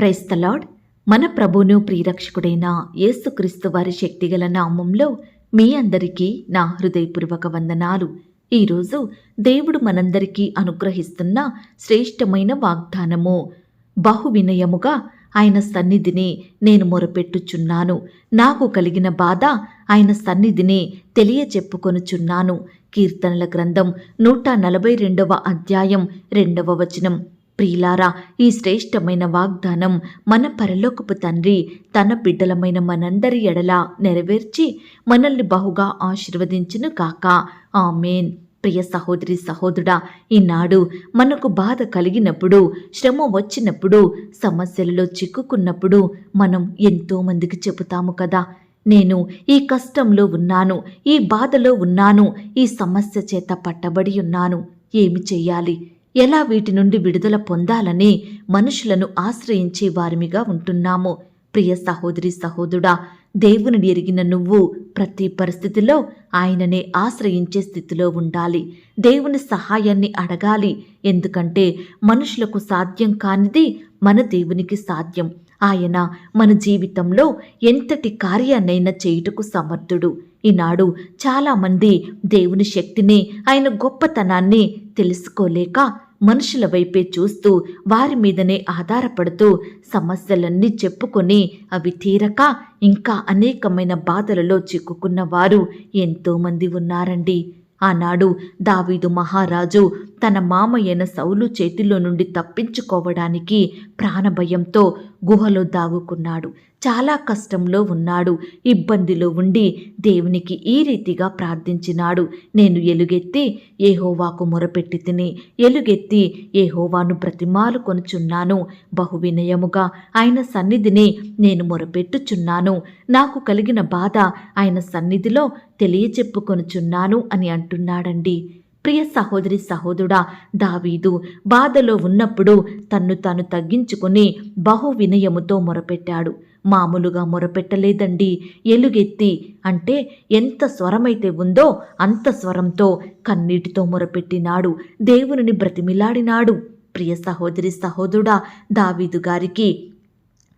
క్రైస్తలాడ్ మన ప్రభును ప్రియరక్షకుడైన యేసుక్రీస్తు వారి శక్తిగల నామంలో మీ అందరికీ నా హృదయపూర్వక వందనాలు. ఈరోజు దేవుడు మనందరికీ అనుగ్రహిస్తున్న శ్రేష్టమైన వాగ్దానము. బహు వినయముగా ఆయన సన్నిధిని నేను మొరపెట్టుచున్నాను. నాకు కలిగిన బాధ ఆయన సన్నిధిని తెలియచెప్పుకొనుచున్నాను. కీర్తనల గ్రంథం నూట నలభై రెండవ అధ్యాయం రెండవ వచనం. ప్రియులారా ఈ శ్రేష్టమైన వాగ్దానం మన పరలోకపు తండ్రి తన బిడ్డలమైన మనందరి ఎడల నెరవేర్చి మనల్ని బహుగా ఆశీర్వదించును కాక ఆమెన్. ప్రియ సహోదరి సహోదరుడా ఈనాడు మనకు బాధ కలిగినప్పుడు శ్రమ వచ్చినప్పుడు సమస్యలలో చిక్కుకున్నప్పుడు మనం ఎంతో మందికి చెబుతాము కదా. నేను ఈ కష్టంలో ఉన్నాను ఈ బాధలో ఉన్నాను ఈ సమస్య చేత పట్టబడి ఉన్నాను. ఏమి చెయ్యాలి? ఎలా వీటి నుండి విడుదల పొందాలని మనుషులను ఆశ్రయించే వారిమిగా ఉంటున్నాము. ప్రియ సహోదరి సహోదరుడా దేవుని ఎరిగిన నువ్వు ప్రతి పరిస్థితిలో ఆయననే ఆశ్రయించే స్థితిలో ఉండాలి. దేవుని సహాయాన్ని అడగాలి. ఎందుకంటే మనుషులకు సాధ్యం కానిది మన దేవునికి సాధ్యం. ఆయన మన జీవితంలో ఎంతటి కార్యాన్నైనా చేయుటకు సమర్థుడు. ఈనాడు చాలామంది దేవుని శక్తిని ఆయన గొప్పతనాన్ని తెలుసుకోలేక మనుషుల వైపే చూస్తూ వారి మీదనే ఆధారపడుతూ సమస్యలన్నీ చెప్పుకొని అవి తీరక ఇంకా అనేకమైన బాధలలో చిక్కుకున్న వారు ఎంతోమంది ఉన్నారండి. ఆనాడు దావీదు మహారాజు తన మామయ్యన సౌలు చేతిలో నుండి తప్పించుకోవడానికి ప్రాణభయంతో గుహలో దాగుకున్నాడు. చాలా కష్టంలో ఉన్నాడు. ఇబ్బందిలో ఉండి దేవునికి ఈ రీతిగా ప్రార్థించినాడు. నేను ఎలుగెత్తి ఏహోవాకు మొరపెట్టి తిని ఎలుగెత్తి ఏహోవాను ప్రతిమాలు కొనుచున్నాను. బహు వినయముగా ఆయన సన్నిధిని నేను మొరపెట్టుచున్నాను. నాకు కలిగిన బాధ ఆయన సన్నిధిలో తెలియచెప్పుకొనుచున్నాను అని అంటున్నాడండి. ప్రియ సహోదరి సహోదరుడా దావీదు బాధలో ఉన్నప్పుడు తన్ను తాను తగ్గించుకుని బహు వినయముతో మొరపెట్టాడు. మామూలుగా మొరపెట్టలేదండి. ఎలుగెత్తి అంటే ఎంత స్వరమైతే ఉందో అంత స్వరంతో కన్నీటితో మొరపెట్టినాడు. దేవునిని బ్రతిమిలాడినాడు. ప్రియ సహోదరి సహోదరుడా దావీదు గారికి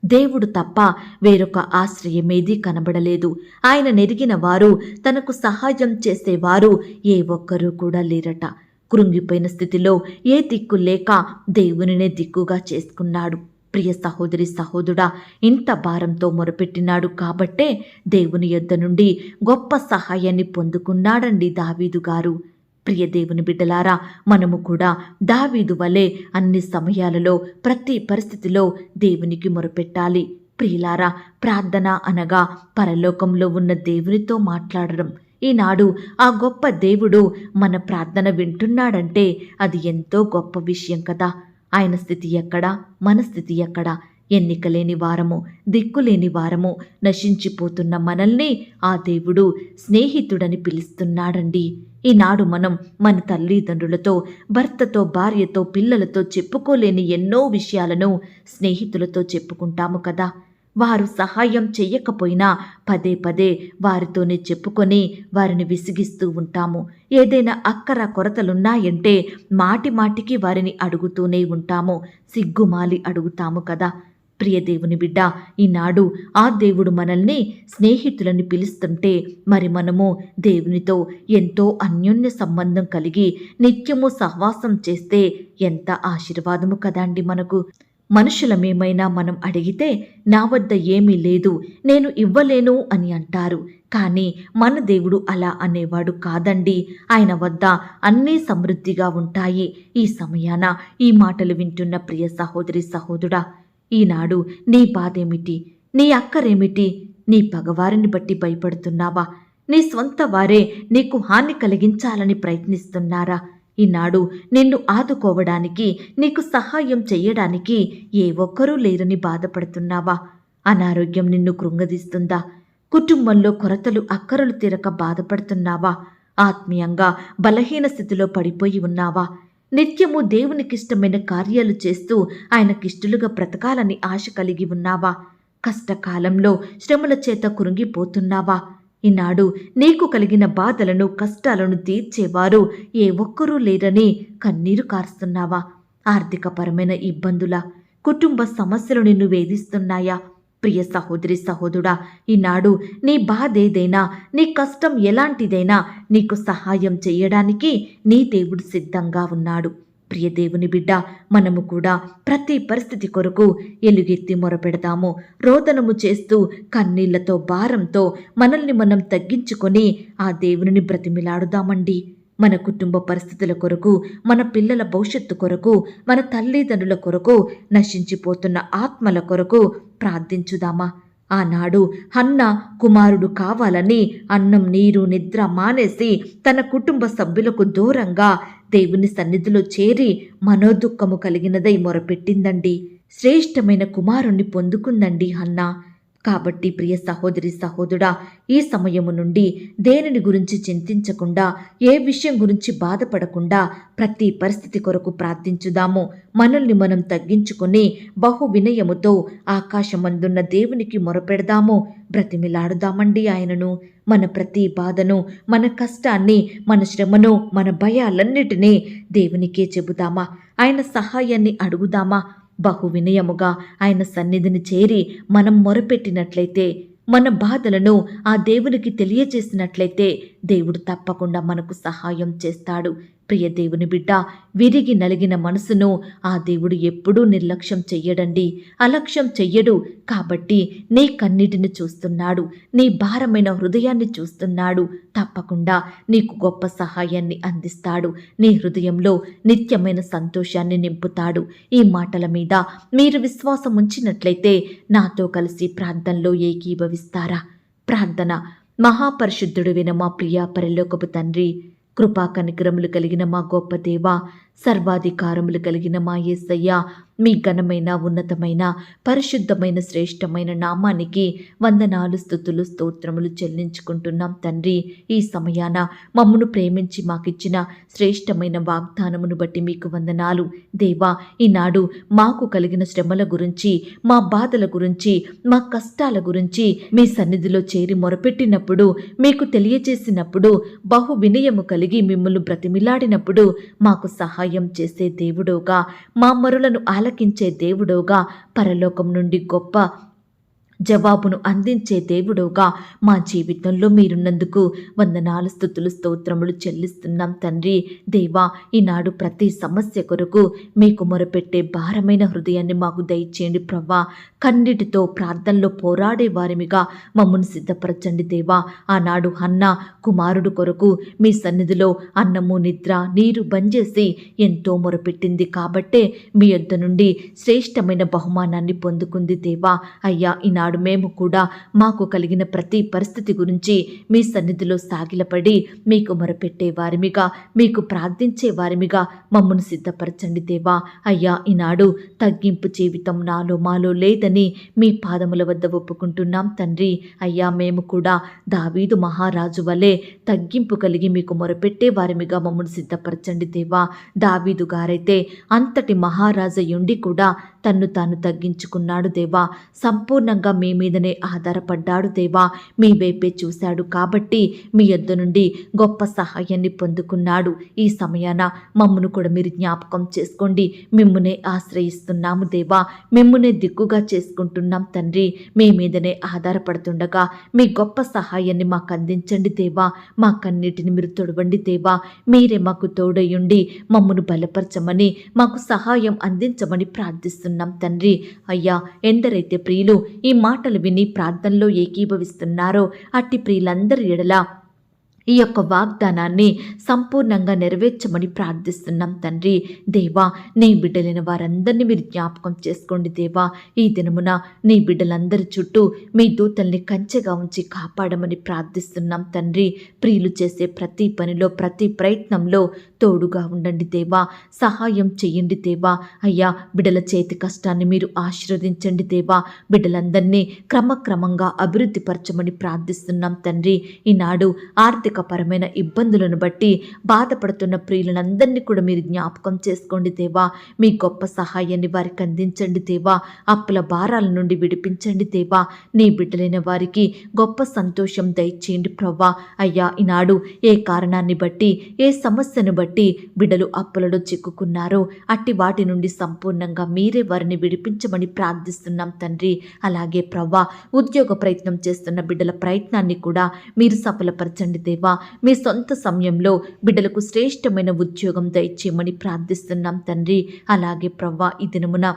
దేవుడు తప్ప వేరొక ఆశ్రయమేదీ కనబడలేదు. ఆయన నెరిగిన వారు తనకు సహాయం చేసేవారు ఏ ఒక్కరూ కూడా లేరట. కృంగిపోయిన స్థితిలో ఏ దిక్కు లేక దేవునినే దిక్కుగా చేసుకున్నాడు. ప్రియ సహోదరి సహోదరుడా ఇంత భారంతో మొరపెట్టినాడు కాబట్టే దేవుని యొద్ద నుండి గొప్ప సహాయాన్ని పొందుకున్నాడండి దావీదు గారు. ప్రియ దేవుని బిడ్డలారా మనము కూడా దావీదు వలె అన్ని సమయాలలో ప్రతి పరిస్థితిలో దేవునికి మొరపెట్టాలి. ప్రియులారా ప్రార్థన అనగా పరలోకంలో ఉన్న దేవునితో మాట్లాడడం. ఈనాడు ఆ గొప్ప దేవుడు మన ప్రార్థన వింటున్నాడంటే అది ఎంతో గొప్ప విషయం కదా. ఆయన స్థితి ఎక్కడా? మన స్థితి ఎక్కడా? ఎన్నిక లేని వారము దిక్కులేని వారము నశించిపోతున్న మనల్ని ఆ దేవుడు స్నేహితుడని పిలుస్తున్నాడండి. ఈనాడు మనం మన తల్లిదండ్రులతో భర్తతో భార్యతో పిల్లలతో చెప్పుకోలేని ఎన్నో విషయాలను స్నేహితులతో చెప్పుకుంటాము కదా. వారు సహాయం చెయ్యకపోయినా పదే పదే వారితోనే చెప్పుకొని వారిని విసిగిస్తూ ఉంటాము. ఏదైనా అక్కర కొరతలున్నాయంటే మాటి మాటికి వారిని అడుగుతూనే ఉంటాము. సిగ్గుమాలి అడుగుతాము కదా. ప్రియ దేవుని బిడ్డ ఈనాడు ఆ దేవుడు మనల్ని స్నేహితులని పిలుస్తుంటే మరి మనము దేవునితో ఎంతో అన్యోన్య సంబంధం కలిగి నిత్యము సహవాసం చేస్తే ఎంత ఆశీర్వాదము కదండి మనకు. మనుషులమేమైనా మనం అడిగితే నా వద్ద ఏమీ లేదు నేను ఇవ్వలేను అని అంటారు. కానీ మన దేవుడు అలా అనేవాడు కాదండి. ఆయన వద్ద అన్నీ సమృద్ధిగా ఉంటాయి. ఈ సమయాన ఈ మాటలు వింటున్న ప్రియ సహోదరి సహోదరుడా ఈనాడు నీ బాధేమిటి? నీ అక్కరేమిటి? నీ పగవారిని బట్టి భయపడుతున్నావా? నీ స్వంత వారే నీకు హాని కలిగించాలని ప్రయత్నిస్తున్నారా? ఈనాడు నిన్ను ఆదుకోవడానికి నీకు సహాయం చెయ్యడానికి ఏ ఒక్కరూ లేరని బాధపడుతున్నావా? అనారోగ్యం నిన్ను కృంగదీస్తుందా? కుటుంబంలో కొరతలు అక్కరలు తీరక బాధపడుతున్నావా? ఆత్మీయంగా బలహీన స్థితిలో పడిపోయి ఉన్నావా? నిత్యము దేవునికిష్టమైన కార్యాలు చేస్తూ ఆయనకిష్టలుగా బ్రతకాలని ఆశ కలిగి ఉన్నావా? కష్టకాలంలో శ్రమల చేత కురుంగిపోతున్నావా ఈనాడు నీకు కలిగిన బాధలను కష్టాలను తీర్చేవారు ఏ ఒక్కరూ లేరని కన్నీరు కారుస్తున్నావా? ఆర్థికపరమైన ఇబ్బందుల? కుటుంబ సమస్యలు నిన్ను వేధిస్తున్నాయా? ప్రియ సహోదరి సహోదరుడా ఈనాడు నీ బాధ ఏదైనా నీ కష్టం ఎలాంటిదైనా నీకు సహాయం చేయడానికి నీ దేవుడు సిద్ధంగా ఉన్నాడు. ప్రియ దేవుని బిడ్డ మనము కూడా ప్రతి పరిస్థితి కొరకు ఎలుగెత్తి మొరపెడతాము. రోదనము చేస్తూ కన్నీళ్ళతో భారంతో మనల్ని మనం తగ్గించుకొని ఆ దేవుని బ్రతిమిలాడుదామండి. మన కుటుంబ పరిస్థితుల కొరకు మన పిల్లల భవిష్యత్తు కొరకు మన తల్లిదండ్రుల కొరకు నశించిపోతున్న ఆత్మల కొరకు ప్రార్థించుదామా. ఆనాడు హన్న కుమారుడు కావాలని అన్నం నీరు నిద్ర మానేసి తన కుటుంబ సభ్యులకు దూరంగా దేవుని సన్నిధిలో చేరి మనోదుఖము కలిగినదై మొరపెట్టిందండి. శ్రేష్టమైన కుమారుణ్ణి పొందుకుందండి హన్నా. కాబట్టి ప్రియ సహోదరి సహోదరుడా ఈ సమయము నుండి దేనిని గురించి చింతించకుండా ఏ విషయం గురించి బాధపడకుండా ప్రతి పరిస్థితి కొరకు ప్రార్థించుదాము. మనల్ని మనం తగ్గించుకొని బహు వినయముతో ఆకాశమందున్న దేవునికి మొరపెడదాము. బ్రతిమిలాడుదామండి ఆయనను. మన ప్రతి బాధను మన కష్టాన్ని మన శ్రమను మన భయాలన్నిటినీ దేవునికే చెబుదామా? ఆయన సహాయాన్ని అడుగుదామా? బహు వినయముగా ఆయన సన్నిధిని చేరి మనం మొరపెట్టినట్లయితే మన బాధలను ఆ దేవునికి తెలియజేసినట్లయితే దేవుడు తప్పకుండా మనకు సహాయం చేస్తాడు. ప్రియ దేవుని బిడ్డ విరిగి నలిగిన మనసును ఆ దేవుడు ఎప్పుడూ నిర్లక్ష్యం చెయ్యడండి. అలక్ష్యం చెయ్యడు. కాబట్టి నీ కన్నిటిని చూస్తున్నాడు. నీ భారమైన హృదయాన్ని చూస్తున్నాడు. తప్పకుండా నీకు గొప్ప సహాయాన్ని అందిస్తాడు. నీ హృదయంలో నిత్యమైన సంతోషాన్ని నింపుతాడు. ఈ మాటల మీద మీరు విశ్వాసం ఉంచినట్లయితే నాతో కలిసి ప్రాంతంలో ఏకీభవిస్తారా? ప్రార్థన. మహాపరిశుద్ధుడు విన మా ప్రియ పరిలోకపు తండ్రి కృపా కనికరములు కలిగిన మా గొప్ప దేవ సర్వాధికారములు కలిగిన మా యేసయ్య మీ ఘనమైన ఉన్నతమైన పరిశుద్ధమైన శ్రేష్టమైన నామానికి వందనాలు స్థుతులు స్తోత్రములు చెల్లించుకుంటున్నాం తండ్రి. ఈ సమయాన మమ్మను ప్రేమించి మాకిచ్చిన శ్రేష్టమైన వాగ్దానమును బట్టి మీకు వందనాలు. దేవా ఈనాడు మాకు కలిగిన శ్రమల గురించి మా బాధల గురించి మా కష్టాల గురించి మీ సన్నిధిలో చేరి మొరపెట్టినప్పుడు మీకు తెలియజేసినప్పుడు బహు వినయము కలిగి మిమ్మల్ని బ్రతిమిలాడినప్పుడు మాకు సహాయం చేసే దేవుడోగా మా మరులను ఆలకించే దేవుడోగా పరలోకం నుండి గొప్ప జవాబును అందించే దేవుడవుగా మా జీవితంలో మీరున్నందుకు వందనాలు స్థుతులు స్తోత్రములు చెల్లిస్తున్నాం తండ్రి. దేవా ఈనాడు ప్రతి సమస్య కొరకు మీకు మొరపెట్టే భారమైన హృదయాన్ని మాకు దయచేయండి ప్రవ్వా. కన్నిటితో ప్రార్థనలో పోరాడే వారిమిగా మమ్మల్ని సిద్ధపరచండి దేవా. ఆనాడు అన్న కుమారుడు కొరకు మీ సన్నిధిలో అన్నము నిద్ర నీరు బంజేసి ఎంతో మొరపెట్టింది కాబట్టే మీ యొద్ద నుండి శ్రేష్టమైన బహుమానాన్ని పొందుకుంది దేవా. అయ్యా ఈనాడు మేము కూడా మాకు కలిగిన ప్రతి పరిస్థితి గురించి మీ సన్నిధిలో సాగిలపడి మీకు మొరపెట్టే వారిమిగా మీకు ప్రార్థించే వారిమిగా మమ్మను సిద్ధపరచండి దేవా. అయ్యా ఈనాడు తగ్గింపు జీవితం నాలో మాలో లేదని మీ పాదముల వద్ద ఒప్పుకుంటున్నాం తండ్రి. అయ్యా మేము కూడా దావీదు మహారాజు వలె తగ్గింపు కలిగి మీకు మొరపెట్టే వారిమిగా మమ్మల్ని సిద్ధపరచండి దేవా. దావీదు గారైతే అంతటి మహారాజయుండి కూడా తన్ను తాను తగ్గించుకున్నాడు దేవా. సంపూర్ణంగా మీ మీదనే ఆధారపడ్డాడు దేవా. మీ వైపే చూశాడు కాబట్టి మీ యొద్ద నుండి గొప్ప సహాయాన్ని పొందుకున్నాడు. ఈ సమయాన మమ్మను కూడా మీరు జ్ఞాపకం చేసుకోండి. మిమ్మునే ఆశ్రయిస్తున్నాము దేవా. మిమ్మునే దిక్కుగా చేసుకుంటున్నాం తండ్రి. మీ మీదనే ఆధారపడుతుండగా మీ గొప్ప సహాయాన్ని మాకు అందించండి దేవా. మా కన్నిటిని మీరు తొడవండి దేవా. మీరే మాకు తోడయుండి మమ్మను బలపరచమని మాకు సహాయం అందించమని ప్రార్థిస్తున్నాం. తండ్రి. అయ్యా ఎందరైతే ప్రియులు ఈ మాటలు విని ప్రార్థనలో ఏకీభవిస్తున్నారో అట్టి ప్రియులందరి ఎడల ఈ యొక్క వాగ్దానాన్ని సంపూర్ణంగా నెరవేర్చమని ప్రార్థిస్తున్నాం తండ్రి. దేవా నీ బిడ్డలైన వారందరినీ మీరు జ్ఞాపకం చేసుకోండి దేవా. ఈ దినమున నీ బిడ్డలందరి చుట్టూ మీ దూతల్ని కంచెగా ఉంచి కాపాడమని ప్రార్థిస్తున్నాం తండ్రి. ప్రియులు చేసే ప్రతి పనిలో ప్రతి ప్రయత్నంలో తోడుగా ఉండండి దేవా. సహాయం చెయ్యండి దేవా. అయ్యా బిడ్డల చేతి కష్టాన్ని మీరు ఆశీర్వదించండి దేవా. బిడ్డలందరినీ క్రమక్రమంగా అభివృద్ధి పరచమని ప్రార్థిస్తున్నాం తండ్రి. ఈనాడు ఆర్థిక ఆర్థికపరమైన ఇబ్బందులను బట్టి బాధపడుతున్న ప్రియులందరినీ కూడా మీరు జ్ఞాపకం చేసుకోండి దేవా. మీ గొప్ప సహాయాన్ని వారికి అందించండి దేవా. అప్పుల భారాల నుండి విడిపించండి దేవా. నీ బిడ్డలైన వారికి గొప్ప సంతోషం దయచేయండి ప్రవ్వా. అయ్యా ఈనాడు ఏ కారణాన్ని బట్టి ఏ సమస్యను బట్టి బిడ్డలు అప్పులలో చిక్కుకున్నారో అట్టి వాటి నుండి సంపూర్ణంగా మీరే వారిని విడిపించమని ప్రార్థిస్తున్నాం తండ్రి. అలాగే ప్రవ్వా ఉద్యోగ ప్రయత్నం చేస్తున్న బిడ్డల ప్రయత్నాన్ని కూడా మీరు సఫలపరచండి దేవా. మీ సొంత సమయంలో బిడ్డలకు శ్రేష్టమైన ఉద్యోగం దయచేయమని ప్రార్థిస్తున్నాం తండ్రి. అలాగే ప్రవ్వా ఈ దినమున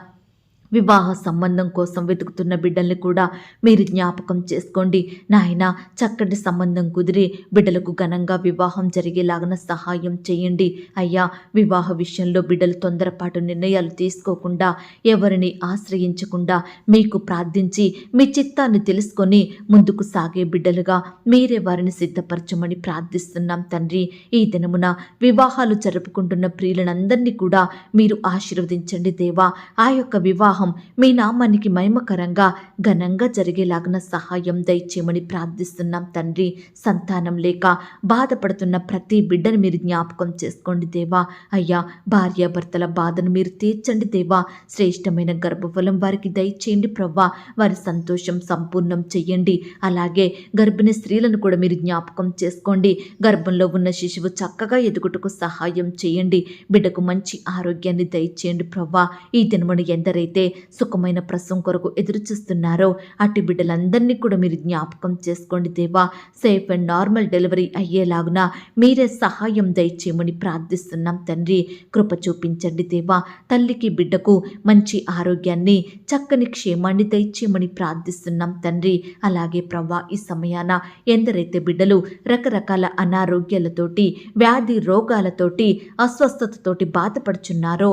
వివాహ సంబంధం కోసం వెతుకుతున్న బిడ్డల్ని కూడా మీరు జ్ఞాపకం చేసుకోండి. నాయన చక్కటి సంబంధం కుదిరి బిడ్డలకు ఘనంగా వివాహం జరిగేలాగన సహాయం చేయండి. అయ్యా వివాహ విషయంలో బిడ్డలు తొందరపాటు నిర్ణయాలు తీసుకోకుండా ఎవరిని ఆశ్రయించకుండా మీకు ప్రార్థించి మీ చిత్తాన్ని తెలుసుకొని ముందుకు సాగే బిడ్డలుగా మీరే వారిని సిద్ధపరచమని ప్రార్థిస్తున్నాం తండ్రి. ఈ దినమున వివాహాలు జరుపుకుంటున్న ప్రియులందరినీ కూడా మీరు ఆశీర్వదించండి దేవా. ఆ యొక్క వివాహ మీ నామానికి మహిమకరంగా ఘనంగా జరిగేలాగిన సహాయం దయచేయమని ప్రార్థిస్తున్నాం తండ్రి. సంతానం లేక బాధపడుతున్న ప్రతి బిడ్డను మీరు జ్ఞాపకం చేసుకోండి దేవా. అయ్యా భార్యాభర్తల బాధను మీరు తీర్చండి దేవా. శ్రేష్టమైన గర్భఫలం వారికి దయచేయండి ప్రవ్వా. వారి సంతోషం సంపూర్ణం చెయ్యండి. అలాగే గర్భిణీ స్త్రీలను కూడా మీరు జ్ఞాపకం చేసుకోండి. గర్భంలో ఉన్న శిశువు చక్కగా ఎదుగుటకు సహాయం చేయండి. బిడ్డకు మంచి ఆరోగ్యాన్ని దయచేయండి ప్రవ్వా. ఈ దినమును ఎందరైతే సుఖమైన ప్రసవం కొరకు ఎదురు చూస్తున్నారో అట్టి బిడ్డలందరినీ కూడా మీరు జ్ఞాపకం చేసుకోండి దేవా. సేఫ్ అండ్ నార్మల్ డెలివరీ అయ్యేలాగున మీరే సహాయం దయచేయమని ప్రార్థిస్తున్నాం తండ్రి. కృప చూపించండి దేవా. తల్లికి బిడ్డకు మంచి ఆరోగ్యాన్ని చక్కని క్షేమాన్ని దయచేయమని ప్రార్థిస్తున్నాం తండ్రి. అలాగే ప్రవ్వా ఈ సమయాన ఎందరైతే బిడ్డలు రకరకాల అనారోగ్యాలతోటి వ్యాధి రోగాలతోటి అస్వస్థతతోటి బాధపడుచున్నారో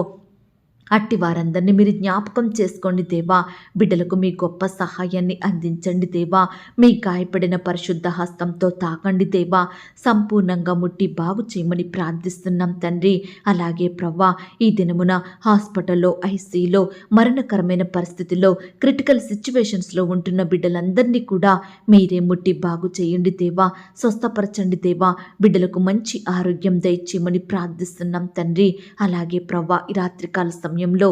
అట్టి వారందరినీ మీరు జ్ఞాపకం చేసుకోండి దేవా. బిడ్డలకు మీ గొప్ప సహాయాన్ని అందించండి దేవా. మీ గాయపడిన పరిశుద్ధ హస్తంతో తాకండి దేవా. సంపూర్ణంగా ముట్టి బాగు చేయమని ప్రార్థిస్తున్నాం తండ్రి. అలాగే ప్రవ్వా ఈ దినమున హాస్పిటల్లో ఐసీలో మరణకరమైన పరిస్థితిలో క్రిటికల్ సిచ్యువేషన్స్లో ఉంటున్న బిడ్డలందరినీ కూడా మీరే ముట్టి బాగు చేయండి దేవా. స్వస్థపరచండి దేవా. బిడ్డలకు మంచి ఆరోగ్యం దయచేయమని ప్రార్థిస్తున్నాం తండ్రి. అలాగే ప్రవ్వా ఈ రాత్రికాల సమయం సమయంలో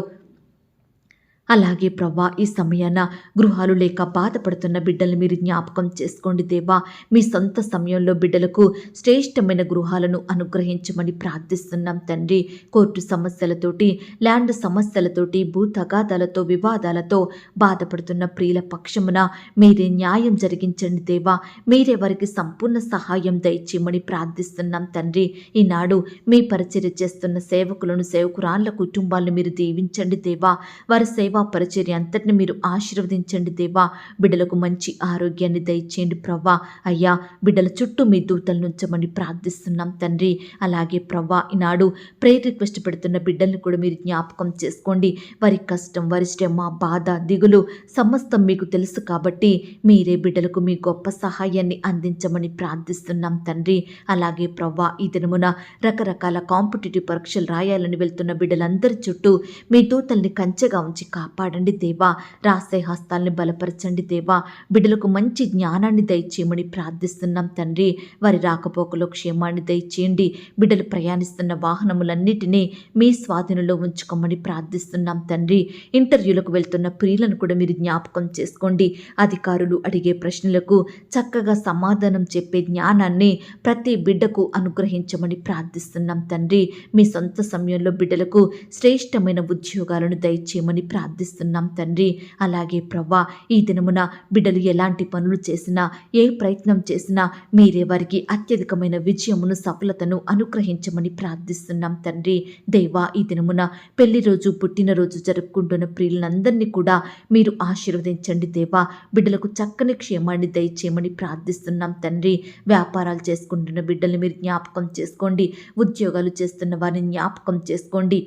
అలాగే ప్రవ్వా ఈ సమయాన గృహాలు లేక బాధపడుతున్న బిడ్డలు మీరు జ్ఞాపకం చేసుకోండి దేవా. మీ సొంత సమయంలో బిడ్డలకు శ్రేష్టమైన గృహాలను అనుగ్రహించమని ప్రార్థిస్తున్నాం తండ్రి. కోర్టు సమస్యలతోటి ల్యాండ్ సమస్యలతోటి భూ తగాదాలతో వివాదాలతో బాధపడుతున్న ప్రియుల పక్షమున మీరే న్యాయం జరిగించండి దేవా. మీరే వారికి సంపూర్ణ సహాయం దయచేయమని ప్రార్థిస్తున్నాం తండ్రి. ఈనాడు మీ పరిచర్య చేస్తున్న సేవకులను సేవకురాళ్ళ కుటుంబాలను మీరు దీవించండి దేవా. వారి సేవ పరిచర్య అంతటిని మీరు ఆశీర్వదించండి దేవా. బిడ్డలకు మంచి ఆరోగ్యాన్ని దయచేయండి ప్రవ్వా. అయ్యా బిడ్డల చుట్టూ మీ దూతలు నుంచమని ప్రార్థిస్తున్నాం తండ్రి. అలాగే ప్రవ్వా ఈనాడు ప్రేయర్ రిక్వెస్ట్ పెడుతున్న బిడ్డల్ని కూడా మీరు జ్ఞాపకం చేసుకోండి. వారి కష్టం వారి శ్రమ బాధ దిగులు సమస్తం మీకు తెలుసు కాబట్టి మీరే బిడ్డలకు మీ గొప్ప సహాయాన్ని అందించమని ప్రార్థిస్తున్నాం తండ్రి. అలాగే ప్రవ్వా ఈ దినమున రకరకాల కాంపిటేటివ్ పరీక్షలు రాయాలని వెళ్తున్న బిడ్డలందరి చుట్టూ మీ దూతల్ని కంచెగా ఉంచి కాపాడండి దేవా. రాసే హస్తాల్ని బలపరచండి దేవా. బిడ్డలకు మంచి జ్ఞానాన్ని దయచేయమని ప్రార్థిస్తున్నాం తండ్రి. వారి రాకపోకలో క్షేమాన్ని దయచేయండి. బిడ్డలు ప్రయాణిస్తున్న వాహనములన్నిటినీ మీ స్వాధీనంలో ఉంచుకోమని ప్రార్థిస్తున్నాం తండ్రి. ఇంటర్వ్యూలకు వెళ్తున్న ప్రియులను కూడా మీరు జ్ఞాపకం చేసుకోండి. అధికారులు అడిగే ప్రశ్నలకు చక్కగా సమాధానం చెప్పే జ్ఞానాన్ని ప్రతి బిడ్డకు అనుగ్రహించమని ప్రార్థిస్తున్నాం తండ్రి. మీ సొంత సమయంలో బిడ్డలకు శ్రేష్టమైన ఉద్యోగాలను దయచేయమని ప్రార్థిస్తున్నాం తండ్రి. అలాగే ప్రవ్వా ఈ దినమున బిడ్డలు ఎలాంటి పనులు చేసినా ఏ ప్రయత్నం చేసినా మీరే వారికి అత్యధికమైన విజయమును సఫలతను అనుగ్రహించమని ప్రార్థిస్తున్నాం తండ్రి. దేవా ఈ దినమున పెళ్ళి రోజు పుట్టినరోజు జరుపుకుంటున్న ప్రియులందరినీ కూడా మీరు ఆశీర్వదించండి దేవా. బిడ్డలకు చక్కని క్షేమాన్ని దయచేయమని ప్రార్థిస్తున్నాం తండ్రి. వ్యాపారాలు చేసుకుంటున్న బిడ్డలు మీరు జ్ఞాపకం చేసుకోండి. ఉద్యోగాలు చేస్తున్న వారిని జ్ఞాపకం చేసుకోండి.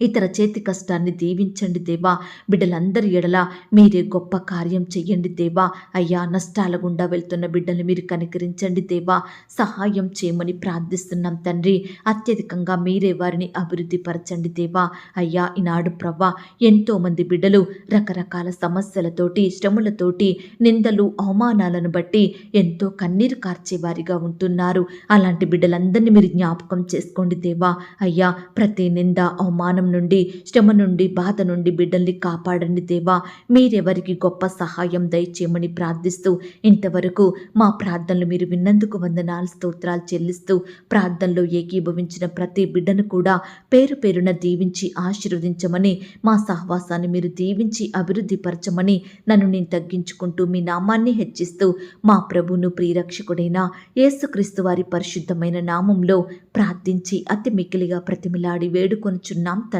ఇతర చేతి కష్టాన్ని దీవించండి దేవా. బిడ్డలందరి ఎడల మీరే గొప్ప కార్యం చెయ్యండి దేవా. అయ్యా నష్టాల గుండా వెళ్తున్న బిడ్డల్ని మీరు కనికరించండి దేవా. సహాయం చేయమని ప్రార్థిస్తున్నాం తండ్రి. అత్యధికంగా మీరే వారిని అభివృద్ధి పరచండి దేవా. అయ్యా ఈనాడు ప్రవ్వా ఎంతోమంది బిడ్డలు రకరకాల సమస్యలతోటి శ్రమలతోటి నిందలు అవమానాలను బట్టి ఎంతో కన్నీరు కార్చేవారిగా ఉంటున్నారు. అలాంటి బిడ్డలందరినీ మీరు జ్ఞాపకం చేసుకోండి దేవా. అయ్యా ప్రతి నింద అవమానం నుండి శ్రమ నుండి బాధ నుండి బిడ్డల్ని కాపాడండి దేవా. మీరెవరికి గొప్ప సహాయం దయచేయమని ప్రార్థిస్తూ ఇంతవరకు మా ప్రార్థనలు మీరు విన్నందుకు వందనాలు స్తోత్రాలు చెల్లిస్తూ ప్రార్థనలో ఏకీభవించిన ప్రతి బిడ్డను కూడా పేరు పేరున దీవించి ఆశీర్వదించమని మా సహవాసాన్ని మీరు దీవించి అభివృద్ధి పరచమని నన్ను నేను తగ్గించుకుంటూ మీ నామాన్ని హెచ్చిస్తూ మా ప్రభును ప్రియరక్షకుడైన యేసుక్రీస్తు వారి పరిశుద్ధమైన నామంలో ప్రార్థించి అతి మిక్కిలిగా ప్రతిమిలాడి వేడుకొనుచున్నాం తండ్రి.